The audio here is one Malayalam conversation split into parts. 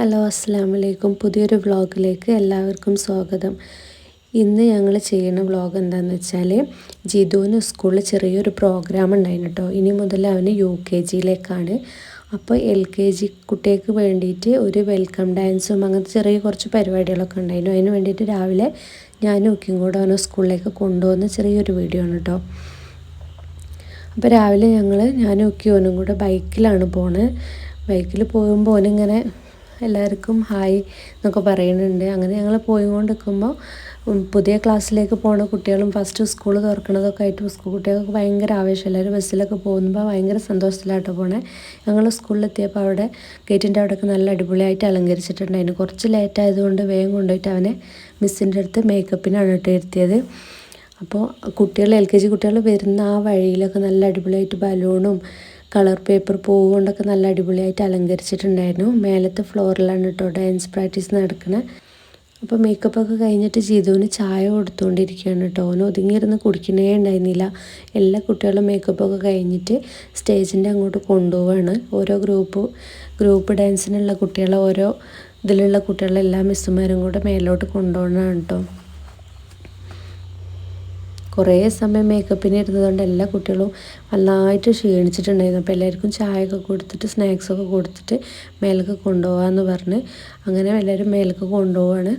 ഹലോ അസ്സാം വലൈക്കും പുതിയൊരു വ്ളോഗിലേക്ക് എല്ലാവർക്കും സ്വാഗതം. ഇന്ന് ഞങ്ങൾ ചെയ്യുന്ന വ്ളോഗ് എന്താണെന്ന് വെച്ചാൽ ജിതുവിന് സ്കൂളിൽ ചെറിയൊരു പ്രോഗ്രാം ഉണ്ടായിരുന്നു കേട്ടോ. ഇനി മുതൽ അവന് യു കെ ജിയിലേക്കാണ്. അപ്പോൾ എൽ കെ ജി കുട്ടികൾക്ക് വേണ്ടിയിട്ട് ഒരു വെൽക്കം ഡാൻസും അങ്ങനത്തെ ചെറിയ കുറച്ച് പരിപാടികളൊക്കെ ഉണ്ടായിരുന്നു. അതിന് വേണ്ടിയിട്ട് രാവിലെ ഞാനും ഒക്കെയും കൂടെ അവനെ സ്കൂളിലേക്ക് കൊണ്ടുവന്ന ചെറിയൊരു വീഡിയോ ആണ് കേട്ടോ. അപ്പോൾ രാവിലെ ഞങ്ങൾ ഞാനും ഒക്കെ ഓനും കൂടെ ബൈക്കിലാണ് പോണത് ബൈക്കിൽ പോകുമ്പോൾ ഓനിങ്ങനെ എല്ലാവർക്കും ഹായ് എന്നൊക്കെ പറയുന്നുണ്ട്. അങ്ങനെ ഞങ്ങൾ പോയിക്കൊണ്ട് നിൽക്കുമ്പോൾ പുതിയ ക്ലാസ്സിലേക്ക് പോണ കുട്ടികളും ഫസ്റ്റ് സ്കൂൾ തുറക്കണതൊക്കെ ആയിട്ട് സ്കൂൾ കുട്ടികൾക്ക് ഭയങ്കര ആവേശം. എല്ലാവരും ബസ്സിലൊക്കെ പോകുമ്പോൾ ഭയങ്കര സന്തോഷത്തിലായിട്ട് പോണേ. ഞങ്ങൾ സ്കൂളിലെത്തിയപ്പോൾ അവിടെ ഗേറ്റിന്റെ അവിടെയൊക്കെ നല്ല അടിപൊളിയായിട്ട് അലങ്കരിച്ചിട്ടുണ്ട്. അലങ്കരിച്ചിട്ടുണ്ടായിരുന്നു കുറച്ച് ലേറ്റ് ആയതുകൊണ്ട് വേഗം കൊണ്ടുപോയിട്ട് അവനെ മിസ്സിന്റെ അടുത്ത് മേക്കപ്പിനാണ് ഇട്ട് ഇരുത്തിയത് അപ്പോൾ കുട്ടികൾ എൽ കെ ജി കുട്ടികൾ വരുന്ന ആ വഴിയിലൊക്കെ നല്ല അടിപൊളിയായിട്ട് ബലൂണും കളർ പേപ്പർ പൂവ് കൊണ്ടൊക്കെ നല്ല അടിപൊളിയായിട്ട് അലങ്കരിച്ചിട്ടുണ്ടായിരുന്നു. മേലത്തെ ഫ്ലോറിലാണ് കേട്ടോ ഡാൻസ് പ്രാക്ടീസ് നടക്കുന്നത് അപ്പോൾ മേക്കപ്പൊക്കെ കഴിഞ്ഞിട്ട് ജീതുവിന് ചായ കൊടുത്തുകൊണ്ടിരിക്കുകയാണ് കേട്ടോ ഓന് ഒതുങ്ങിയിരുന്ന് കുടിക്കണേ ഉണ്ടായിരുന്നില്ല. എല്ലാ കുട്ടികളും മേക്കപ്പൊക്കെ കഴിഞ്ഞിട്ട് സ്റ്റേജിന്റെ അങ്ങോട്ട് കൊണ്ടുപോവാണ്. ഓരോ ഗ്രൂപ്പ് ഗ്രൂപ്പ് ഡാൻസിനുള്ള കുട്ടികളെ ഓരോ ഇതിലുള്ള കുട്ടികളെല്ലാം മിസ്സുമാരും കൂടെ മേലോട്ട് കൊണ്ടുപോകണം കേട്ടോ കുറേ സമയം മേക്കപ്പിന് ഇരുന്നതുകൊണ്ട് എല്ലാ കുട്ടികളും നന്നായിട്ട് ക്ഷീണിച്ചിട്ടുണ്ടായിരുന്നു. അപ്പോൾ എല്ലാവർക്കും ചായയൊക്കെ കൊടുത്തിട്ട് സ്നാക്സൊക്കെ കൊടുത്തിട്ട് മേലേക്ക് കൊണ്ടുപോകാമെന്ന് പറഞ്ഞ് അങ്ങനെ എല്ലാവരും മേലേക്ക് കൊണ്ടുപോവാണ്.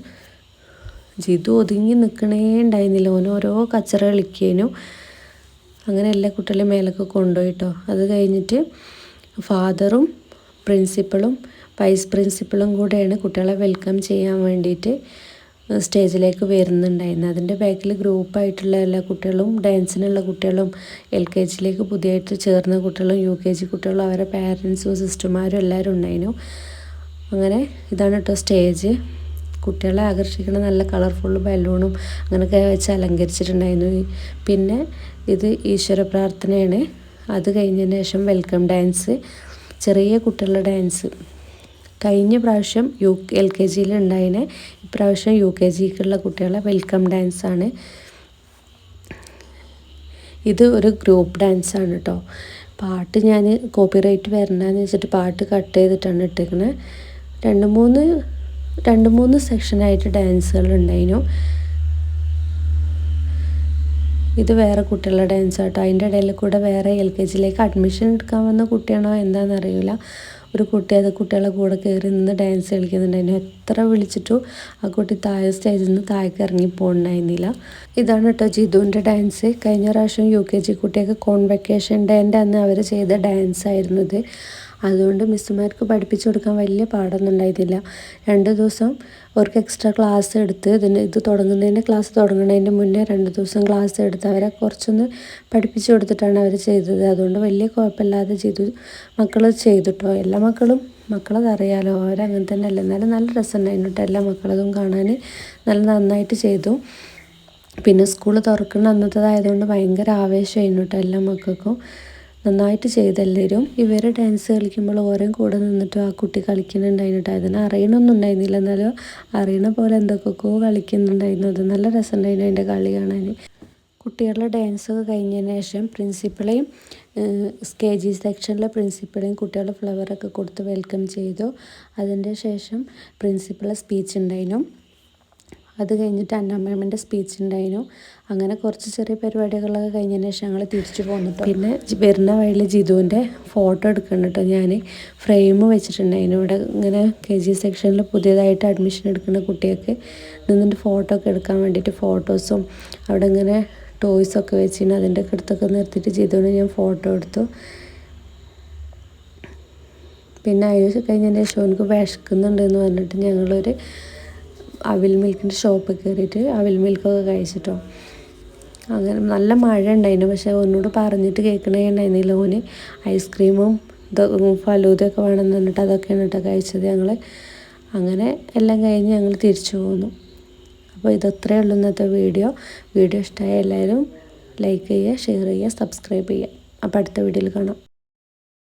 ജിതു ഒതുങ്ങി നിൽക്കണേ ഉണ്ടായിരുന്നില്ല. ഓൻ ഓരോ കച്ചറ കളിക്കേനു. അങ്ങനെ എല്ലാ കുട്ടികളെയും മേലൊക്കെ കൊണ്ടുപോയിട്ടോ. അത് കഴിഞ്ഞിട്ട് ഫാദറും പ്രിൻസിപ്പളും വൈസ് പ്രിൻസിപ്പളും കൂടെയാണ് കുട്ടികളെ വെൽക്കം ചെയ്യാൻ വേണ്ടിയിട്ട് സ്റ്റേജിലേക്ക് വരുന്നുണ്ടായിരുന്നു. അതിന്റെ ബാക്കിൽ ഗ്രൂപ്പായിട്ടുള്ള എല്ലാ കുട്ടികളും ഡാൻസിനുള്ള കുട്ടികളും എൽ കെ ജിയിലേക്ക് പുതിയതായിട്ട് ചേർന്ന കുട്ടികളും യു കെ ജി കുട്ടികളും അവരെ പാരൻസും സിസ്റ്റർമാരും എല്ലാവരും ഉണ്ടായിരുന്നു. അങ്ങനെ ഇതാണ് കേട്ടോ സ്റ്റേജ്. കുട്ടികളെ ആകർഷിക്കുന്ന നല്ല കളർഫുൾ ബലൂണും അങ്ങനെയൊക്കെ വെച്ച് അലങ്കരിച്ചിട്ടുണ്ടായിരുന്നു. പിന്നെ ഇത് ഈശ്വര പ്രാർത്ഥനയാണ്. അത് കഴിഞ്ഞതിന് ശേഷം വെൽക്കം ഡാൻസ് ചെറിയ കുട്ടികളുടെ ഡാൻസ്. കഴിഞ്ഞ പ്രാവശ്യം യു എൽ കെ ജിയിൽ ഉണ്ടായതിന് ഇപ്രാവശ്യം യു കെ ജിക്കുള്ള കുട്ടികളെ വെൽക്കം ഡാൻസ് ആണ് ഇത് ഒരു ഗ്രൂപ്പ് ഡാൻസ് ആണ് കേട്ടോ പാട്ട് ഞാൻ കോപ്പിറൈറ്റ് വരണ്ടെന്ന് വെച്ചിട്ട് പാട്ട് കട്ട് ചെയ്തിട്ടാണ് ഇട്ടേക്കുന്നത് രണ്ട് മൂന്ന് രണ്ട് മൂന്ന് സെക്ഷനായിട്ട് ഡാൻസുകൾ ഉണ്ടായിരുന്നു ഇത് വേറെ കുട്ടികളുടെ ഡാൻസ് ആട്ടോ അതിന്റെ ഇടയിൽ കൂടെ വേറെ എൽ കെ ജിയിലേക്ക് അഡ്മിഷൻ എടുക്കാൻ വന്ന കുട്ടിയാണോ എന്താണെന്നറിയില്ല ഒരു കുട്ടി അത് കുട്ടികളെ കൂടെ കയറി നിന്ന് ഡാൻസ് കളിക്കുന്നുണ്ടായിരുന്നു എത്ര വിളിച്ചിട്ടു ആ കുട്ടി താഴെ സ്റ്റേജിൽ നിന്ന് താഴേക്ക് ഇറങ്ങി പോകുന്നുണ്ടായിരുന്നില്ല ഇതാണ് കേട്ടോ ജിതുവിന്റെ ഡാൻസ് കഴിഞ്ഞ പ്രാവശ്യം യു കെ ജി കുട്ടിയൊക്കെ കോൺവെക്കേഷൻ ഡേന്റെ അന്ന് അവർ ചെയ്ത ഡാൻസ് ആയിരുന്നു ഇത്. അതുകൊണ്ട് മിസ്സുമാർക്ക് പഠിപ്പിച്ചു കൊടുക്കാൻ വലിയ പാടൊന്നും ഉണ്ടായിരുന്നില്ല. രണ്ട് ദിവസം അവർക്ക് എക്സ്ട്രാ ക്ലാസ് എടുത്ത് ഇതിന് ഇത് തുടങ്ങുന്നതിന്റെ ക്ലാസ് തുടങ്ങുന്നതിന്റെ മുന്നേ രണ്ട് ദിവസം ക്ലാസ് എടുത്ത് അവരെ കുറച്ചൊന്ന് പഠിപ്പിച്ചു കൊടുത്തിട്ടാണ് അവർ ചെയ്തത്. അതുകൊണ്ട് വലിയ കുഴപ്പമില്ലാതെ ചെയ്തു. മക്കൾ ചെയ്തിട്ടോ. എല്ലാ മക്കളും മക്കളത് അറിയാലോ. അവരങ്ങനെ തന്നെ അല്ല എന്നാലും നല്ല രസമുണ്ടായിരുന്നു കേട്ടോ എല്ലാ മക്കളതും കാണാൻ. നല്ല നന്നായിട്ട് ചെയ്തു. പിന്നെ സ്കൂൾ തുറക്കുന്ന അന്നത്തേതായതുകൊണ്ട് ഭയങ്കര ആവേശമായിരുന്നു കേട്ടോ എല്ലാ മക്കൾക്കും. നന്നായിട്ട് ചെയ്തെല്ലാവരും ഇവരെ ഡാൻസ് കളിക്കുമ്പോൾ ഓരോ കൂടെ നിന്നിട്ട് ആ കുട്ടി കളിക്കുന്നുണ്ടായിരുന്നു അതിന് അറിയണമൊന്നും ഉണ്ടായിരുന്നില്ല. എന്നാലും അറിയണ പോലെ എന്തൊക്കെയൊക്കെയോ കളിക്കുന്നുണ്ടായിരുന്നു. അത് നല്ല രസമുണ്ടായിരുന്നു അതിന്റെ കളി കാണാൻ. കുട്ടികളുടെ ഡാൻസൊക്കെ കഴിഞ്ഞതിന് ശേഷം പ്രിൻസിപ്പളെയും കെ ജി സെക്ഷനിലെ പ്രിൻസിപ്പളെയും കുട്ടികളുടെ ഫ്ലവറൊക്കെ കൊടുത്ത് വെൽക്കം ചെയ്തു. അതിന്റെ ശേഷം പ്രിൻസിപ്പളെ സ്പീച്ച് ഉണ്ടായിരുന്നു. അത് കഴിഞ്ഞിട്ട് അന്നമ്മേമ്മന്റെ സ്പീച്ച് ഉണ്ടായിരുന്നു. അങ്ങനെ കുറച്ച് ചെറിയ പരിപാടികളൊക്കെ കഴിഞ്ഞതിന് ശേഷം ഞങ്ങൾ തിരിച്ചു പോന്നിട്ട് പിന്നെ വരുന്ന വഴിയിൽ ജിതുവിന്റെ ഫോട്ടോ എടുക്കണം കേട്ടോ ഞാൻ ഫ്രെയിം വെച്ചിട്ടുണ്ടായിരുന്നു. ഇവിടെ ഇങ്ങനെ കെ ജി സെക്ഷനിൽ പുതിയതായിട്ട് അഡ്മിഷൻ എടുക്കുന്ന കുട്ടികൾക്ക് നിന്നിട്ട് ഫോട്ടോ ഒക്കെ എടുക്കാൻ വേണ്ടിയിട്ട് ഫോട്ടോസും അവിടെ ഇങ്ങനെ ടോയ്സൊക്കെ വെച്ചിട്ട് അതിന്റെ അടുത്തൊക്കെ നിർത്തിയിട്ട് ജിതുവിന് ഞാൻ ഫോട്ടോ എടുത്തു. പിന്നെ അതിന് കഴിഞ്ഞതിന് ശേഷം എനിക്ക് വിശക്കുന്നുണ്ടെന്ന് പറഞ്ഞിട്ട് ഞങ്ങളൊരു അവിൽ മിൽക്കിന്റെ ഷോപ്പിൽ കയറിയിട്ട് അവിൽ മിൽക്കൊക്കെ കഴിച്ചിട്ടോ. അങ്ങനെ നല്ല മഴ ഉണ്ടായിരുന്നു പക്ഷേ ഒന്നോട് പറഞ്ഞിട്ട് കേൾക്കണേ ഉണ്ടായിരുന്നില്ല ഓന് ഐസ്ക്രീമും ഫലൂതയൊക്കെ വേണമെന്ന് പറഞ്ഞിട്ട് അതൊക്കെയാണ് കേട്ടോ കഴിച്ചത് ഞങ്ങൾ അങ്ങനെ എല്ലാം കഴിഞ്ഞ് ഞങ്ങൾ തിരിച്ചു പോന്നു. അപ്പോൾ ഇതത്രേ ഉള്ളൂ ഇന്നത്തെ വീഡിയോ. വീഡിയോ ഇഷ്ടമായ എല്ലാവരും ലൈക്ക് ചെയ്യുക ഷെയർ ചെയ്യുക സബ്സ്ക്രൈബ് ചെയ്യുക. അപ്പോൾ അടുത്ത വീഡിയോയിൽ കാണാം.